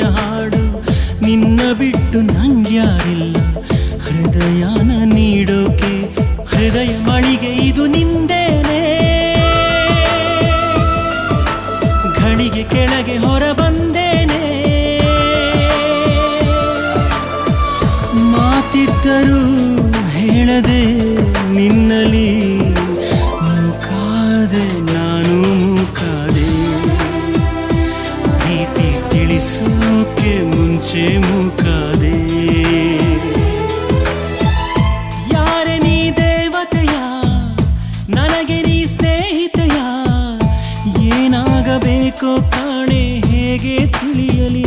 ಹಾಡು. ನಿನ್ನ ಬಿಟ್ಟು ನಂಗ್ಯಾರಿಲ್ಲ. ಹೃದಯನ ನೀಡೋಕೆ, ಹೃದಯ ಮಳಿಗೆ ಇದು ನಿಂದೇನೆ. ಘಳಿಗೆ ಕೆಳಗೆ ಹೊರ ಬಂದೇನೆ. ಮಾತಿದ್ದರೂ ಹೇಳದೆ ವಯಸ್ಸೋಕೆ ಮುಂಚೆ ಮುಖದೆ. ಯಾರೇ ನೀ ದೇವತೆಯ? ನನಗೆ ನೀ ಸ್ನೇಹಿತೆಯ? ಏನಾಗಬೇಕೋ ಕಾಣೆ ಹೇಗೆ ತಿಳಿಯಲಿ